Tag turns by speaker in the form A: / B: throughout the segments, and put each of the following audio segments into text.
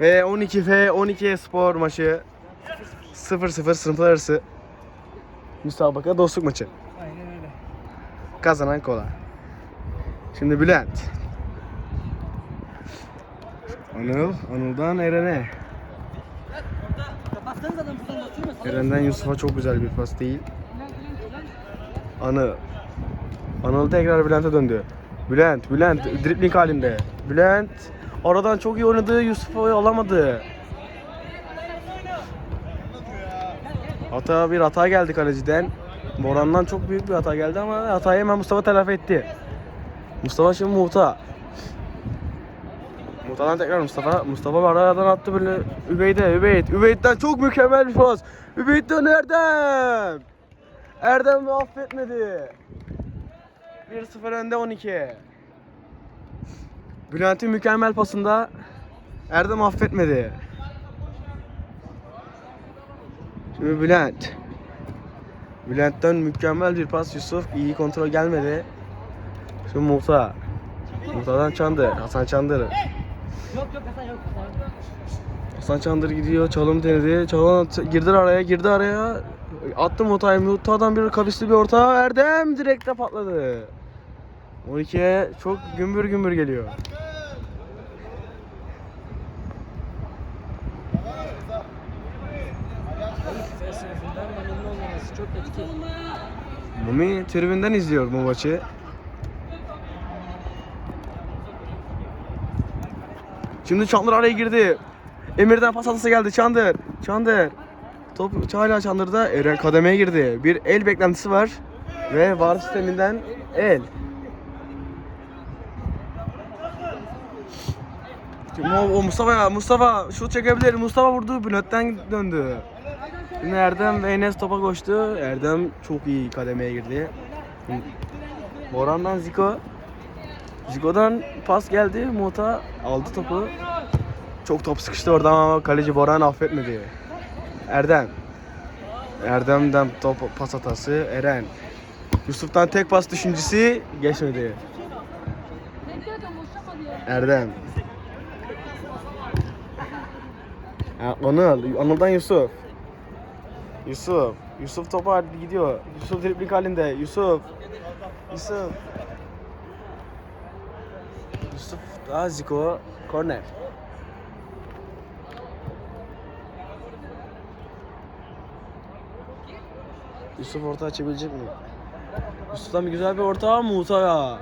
A: Ve 12 F 12 spor maçı 0-0 sınıflar arası müsabaka dostluk maçı.
B: Aynen öyle.
A: Kazanan kola. Şimdi Bülent. Anıl, Anıl'dan Eren'e. Eren'den Yusuf'a çok güzel bir pas değil. Anıl. Anıl tekrar Bülent'e döndü. Bülent, Bülent dribling halinde. Bülent aradan çok iyi oynadı, Yusuf'u alamadı. Hata bir hata geldi kaleciden. Boran'dan çok büyük bir hata geldi ama hatayı hemen Mustafa telafi etti. Mustafa şimdi Muhta. Muhta'dan tekrar Mustafa. Mustafa aradan attı böyle Übeyde, Übeyd. Übeyd'den çok mükemmel bir pas. Übeyd'den Erdem. Erdem affetmedi. 1-0 önde 12. Bülent'in mükemmel pasında Erdem affetmedi. Şimdi Bülent. Bülent'ten mükemmel bir pas Yusuf. iyi kontrol gelmedi. Şimdi Muhta. Muhta'dan Çandır. Hasan Çandır.
B: Yok yok Hasan yok Hasan.
A: Çandır gidiyor. Çalım denedi. Çalım girdi araya. Girdi araya. Attı Muhta'yı. Muhta'dan bir kavisli bir orta. Erdem direkte patladı. 12'ye çok gümbür gümbür geliyor. Mumi tribünden izliyor bu maçı. Şimdi Çandır araya girdi. Emir'den pas atası geldi Çandır. Çandır. Top hala Çandır'da Eren kademeye girdi. Bir el beklentisi var. Ve VAR sisteminden el. Şimdi o, Mustafa ya Mustafa şut çekebilir. Mustafa vurdu. Bülent'ten döndü. Şimdi Erdem ve Enes topa koştu. Erdem çok iyi kademeye girdi. Boran'dan Ziko. Ziko'dan pas geldi. Mota aldı topu. Çok top sıkıştı orada ama kaleci Boran affetmedi. Erdem. Erdem'den top pas hatası. Eren. Yusuf'tan tek pas düşüncesi geçmedi. Erdem. Anıl. Anıl'dan Yusuf. Yusuf. Yusuf topa gidiyor. Yusuf dribling halinde. Yusuf. Yusuf. Yusuf daha Ziko. Korner. Yusuf orta açabilecek mi? Yusuf'tan bir güzel bir orta Muhta'ya.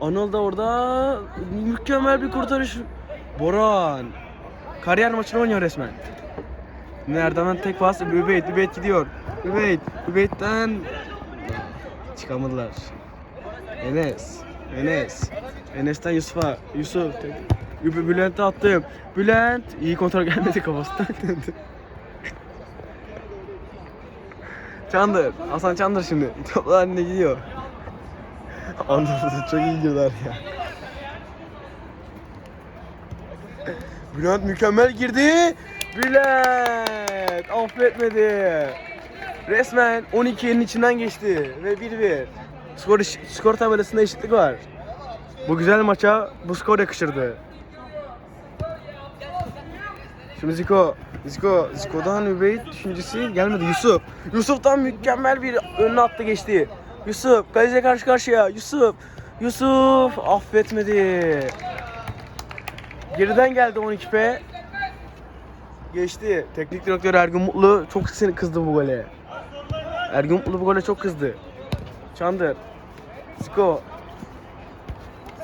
A: Anıl da orada mükemmel bir kurtarış. Boran. Kariyer maçını oynuyor resmen. Nereden tek pas Übeyt, Übeyt gidiyor. Übeyt, Übeyt'ten çıkamadılar. Enes, Enes. Enes'ten Yusuf'a, Yusuf. Bülent'e attım. Bülent iyi kontrol gelmedi kafasından. Çandır, Hasan Çandır şimdi. Toplar haline gidiyor. Anladım çok iyi girdiler ya. Bülent mükemmel girdi. Bülent affetmedi. Resmen 12'nin içinden geçti ve 1-1. Skor, skor tabelasında eşitlik var. Bu güzel maça bu skor yakışırdı. Şimdi Ziko, Ziko, Ziko'dan Übeyt düşüncesi gelmedi. Yusuf, Yusuf'tan mükemmel bir önüne attı geçti. Yusuf, kaleciye karşı karşıya. Yusuf, Yusuf affetmedi. Geriden geldi 12P. Geçti. Teknik direktör Ergün Mutlu çok sinir kızdı bu gole. Ergün Mutlu bu gole çok kızdı. Çandır. Ziko.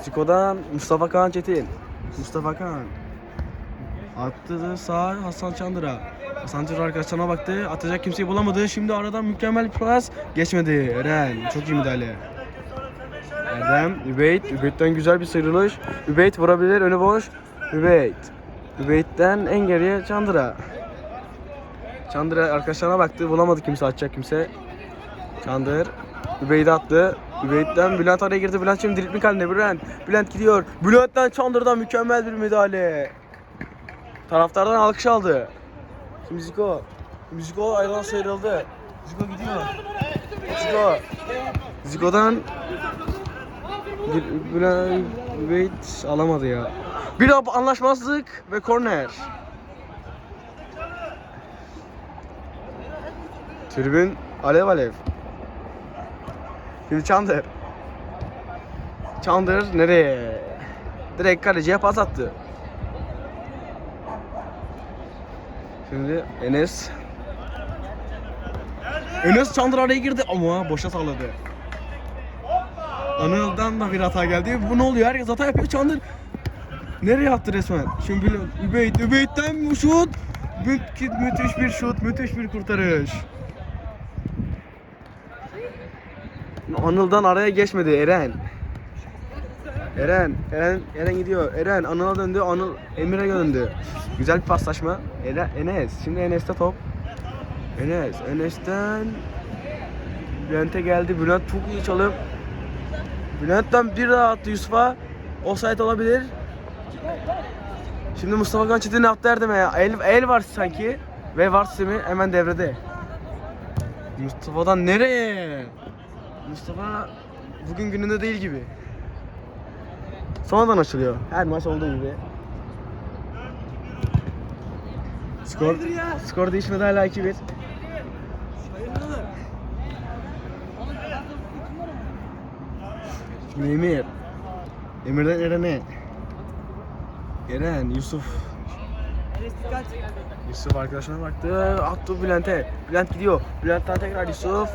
A: Ziko'dan Mustafa Kaan Çetin. Mustafa Kaan. Attı sağ Hasan Çandır'a. Hasan Çandır arkadaşlarına baktı. Atacak kimseyi bulamadı. Şimdi aradan mükemmel pas. Geçmedi. Eren. Çok iyi müdahale. Erdem, Übeyt. Übeyt'ten güzel bir sıyrılış. Übeyt vurabilir. Önü boş. Übeyt. Übeyt'ten en geriye Çandır'a. Çandır'a arkadaşlarına baktı. Bulamadı kimse atacak kimse. Çandır. Übeyt'e attı. Übeyt'ten Bülent araya girdi. Bülent şimdi dribling halinde. Bülent. Bülent gidiyor. Bülent'ten Çandır'dan mükemmel bir müdahale. Taraftardan alkış aldı. Şimdi Ziko. Ziko ayrılan sıyrıldı. Ziko gidiyor. Ziko. Ziko'dan Bülent Übeyt alamadı ya. Bir anlaşmazlık ve korner. Tribün alev alev. Şimdi Çandır. Çandır nereye? Direkt kaleciye pas attı. Şimdi Enes. Enes Çandır araya girdi ama boşa salladı. Anıl'dan da bir hata geldi. Bu ne oluyor? Herkes hata yapıyor. Çandır nereye attı resmen? Şimdi Bil- Übeyt. Übeyt'ten bu şut. Mü- müthiş bir şut. Müthiş bir kurtarış. Anıl'dan araya geçmedi Eren. Eren, Eren, Eren gidiyor. Eren Anıl'a döndü, Anıl Emir'e döndü. Güzel bir paslaşma. Eren, Enes, şimdi Enes'te top. Enes, Enes'ten Bülent'e geldi. Bülent çok iyi çalım. Bülent'ten bir daha attı Yusuf'a. Offside olabilir. Şimdi Mustafa Kançetin attı Erdem'e. ya. El, el var sanki. Ve var sistemi hemen devrede. Mustafa'dan nereye? Mustafa bugün gününde değil gibi. Sonradan açılıyor. Her maç olduğu gibi. Skor, skor değişmedi hala 2-1. Şimdi Emir. Emir'den Eren'e. Eren, Yusuf. Yusuf arkadaşına baktı. Attı Bülent'e. Bülent gidiyor. Bülent'ten tekrar Yusuf.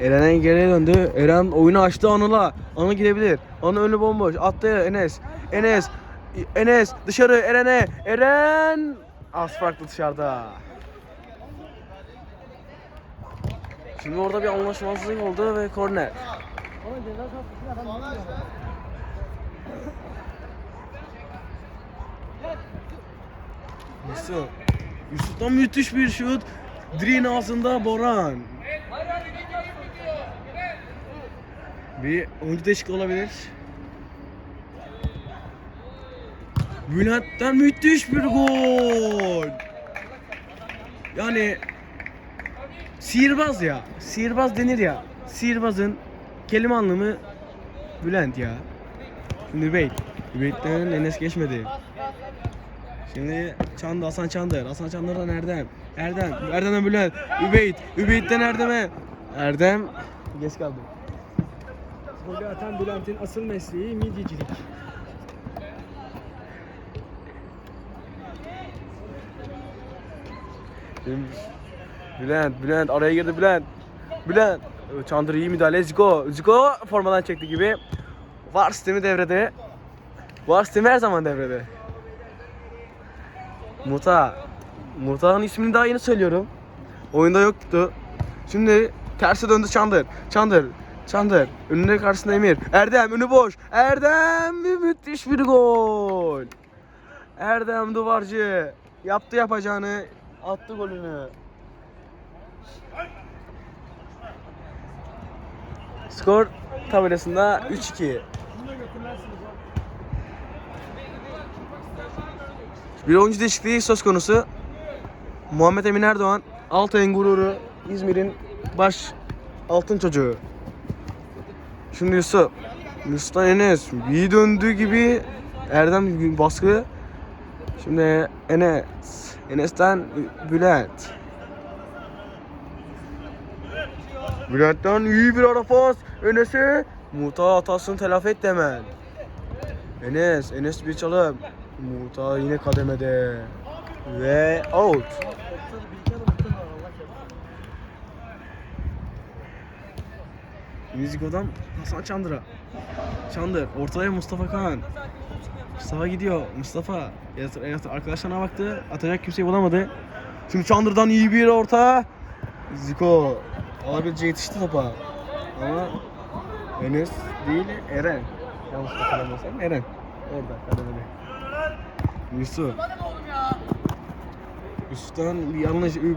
A: Eren'e geriye döndü. Eren oyunu açtı Anıl'a. Anıl gidebilir. Anıl önü bomboş. Attı Enes. Enes. Enes dışarı Eren'e. Eren. Az farklı dışarıda. Şimdi orada bir anlaşmazlık oldu ve korner. Yusuf. Yusuf'tan müthiş bir şut. Direğin ağzında Boran. Bir oyuncu değişikliği olabilir. Bülent'ten müthiş bir gol. Yani sihirbaz ya. Sihirbaz denir ya. Sihirbazın kelime anlamı Bülent ya. Şimdi Übeyt. Übeyt'ten Enes geçmedi. Şimdi Çandı, Hasan Çandır. Hasan Çandır'dan Erdem. Erdem. Erdem'den Bülent. Übeyt. Übeyt'ten Erdem'e. Erdem. Geç kaldı.
B: Golü atan Bülent'in asıl mesleği midyecilik.
A: Bülent, Bülent araya girdi Bülent. Bülent. Çandır iyi müdahale. Ziko. Ziko formadan çekti gibi. Var sistemi devrede. Var sistemi her zaman devrede. Muta. Muta'nın ismini daha yeni söylüyorum. Oyunda yoktu. Şimdi terse döndü Çandır. Çandır. Çandır. Önüne karşısında Emir. Erdem önü boş. Erdem müthiş bir gol. Erdem duvarcı. Yaptı yapacağını. Attı golünü. Skor tabelasında 3-2. Bir oyuncu değişikliği söz konusu. Muhammed Emin Erdoğan, Altay'ın gururu, İzmir'in baş altın çocuğu. Şimdi Yusuf. Yusuf'tan Enes. İyi döndüğü gibi Erdem baskı. Şimdi Enes. Enes'ten Bülent. Bülent'ten iyi bir ara pas. Enes'e Muta hatasını telafi etti hemen. Enes, Enes bir çalım. Muta yine kademede. Ve out. Müziko'dan Hasan Çandır'a. Çandır, ortaya Mustafa Kaan. Mustafa gidiyor. Mustafa arkadaşlarına baktı. Atacak kimseyi bulamadı. Şimdi Çandır'dan iyi bir orta. Ziko alabileceği yetişti topa. Ama Enes değil Eren. Yanlış hatırlamıyorsam Eren. Orada kademede. Yusuf. Yusuf'tan bir yanlış Üb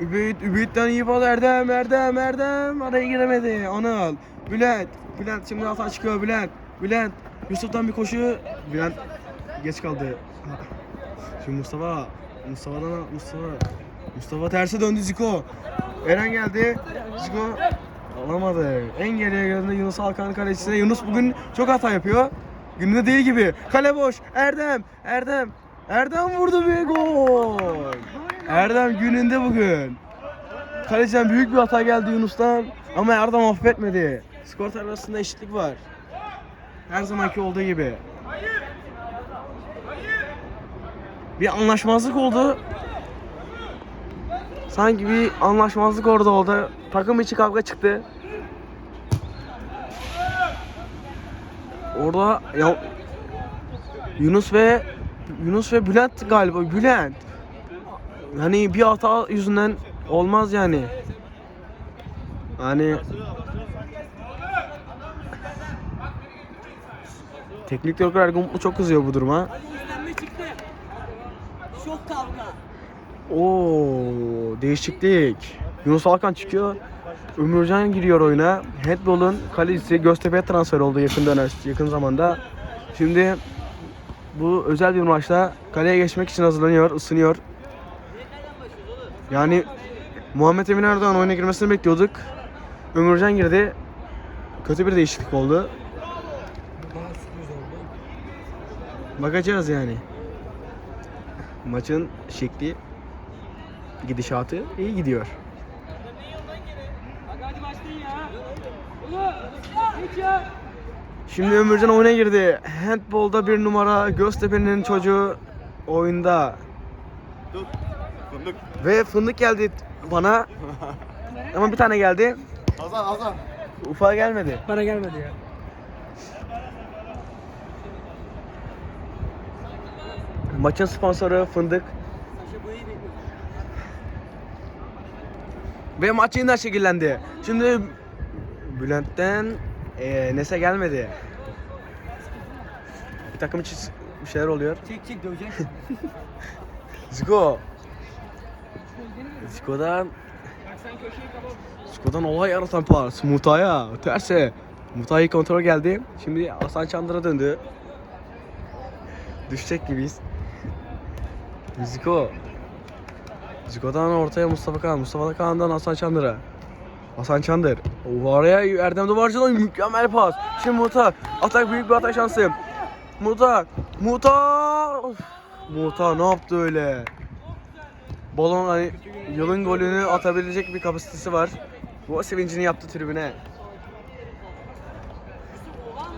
A: Übeyt, Übeyt'ten iyi bal Erdem, Erdem, Erdem araya giremedi. Anıl, Bülent, Bülent şimdi hata çıkıyor Bülent, Bülent, Yusuf'tan bir koşu, Bülent geç kaldı. Şimdi Mustafa, Mustafa'dan Mustafa, Mustafa terse döndü Ziko. Eren geldi, Ziko alamadı. En geriye geldiğinde Yunus Alkan kalecisine. Yunus bugün çok hata yapıyor. Gününde değil gibi. Kale boş. Erdem. Erdem. Erdem vurdu bir gol. Erdem gününde bugün. Kaleciden büyük bir hata geldi Yunus'tan ama Erdem affetmedi. Skor arasında eşitlik var. Her zamanki olduğu gibi. Bir anlaşmazlık oldu. Sanki bir anlaşmazlık orada oldu. Takım içi kavga çıktı. Orada ya Yunus ve Yunus ve Bülent galiba Bülent. Hani bir hata yüzünden olmaz yani. Hani Teknik direktör Ergun Mutlu çok kızıyor bu duruma.
B: Şok kavga.
A: Oo değişiklik. Yunus Alkan çıkıyor. Ömürcan giriyor oyuna. Headball'un kalecisi Göztepe'ye transfer oldu yakın dönem, yakın zamanda. Şimdi bu özel bir maçta kaleye geçmek için hazırlanıyor, ısınıyor. Yani Muhammed Emin Erdoğan oyuna girmesini bekliyorduk. Ömürcan girdi. Kötü bir değişiklik oldu. Bakacağız yani. Maçın şekli, gidişatı iyi gidiyor.
B: Bak hadi başlayın ya. Ulu. Geç ya.
A: Şimdi Ömürcan oyuna girdi. Handball'da bir numara Göztepe'nin çocuğu oyunda.
C: Fındık.
A: Ve fındık geldi bana. Ama bir tane geldi.
C: Hazan Hazan.
A: Ufa gelmedi.
B: Bana gelmedi ya.
A: Maçın sponsoru fındık. Ve maç yeniden şekillendi. Şimdi Bülent'ten eee Nese gelmedi. Bir takım içi bir şeyler oluyor.
B: Çek çek dövecek.
A: Ziko. Ziko'dan. Skodan olay yaratan pas. Muta'ya. Terse. Muta'yı kontrol geldi. Şimdi Hasan Çandır'a döndü. Düşecek gibiyiz. Ziko. Ziko'dan ortaya Mustafa Kaan. Mustafa Kaan'dan Hasan Çandır'a. Hasan Çandır. O araya Erdem Duvarcı'dan mükemmel pas. Şimdi Muta. Atak büyük bir atak şansı. Muta. Muta. Of. Ne yaptı öyle? Balon hani yılın golünü atabilecek bir kapasitesi var. Bu sevincini yaptı tribüne.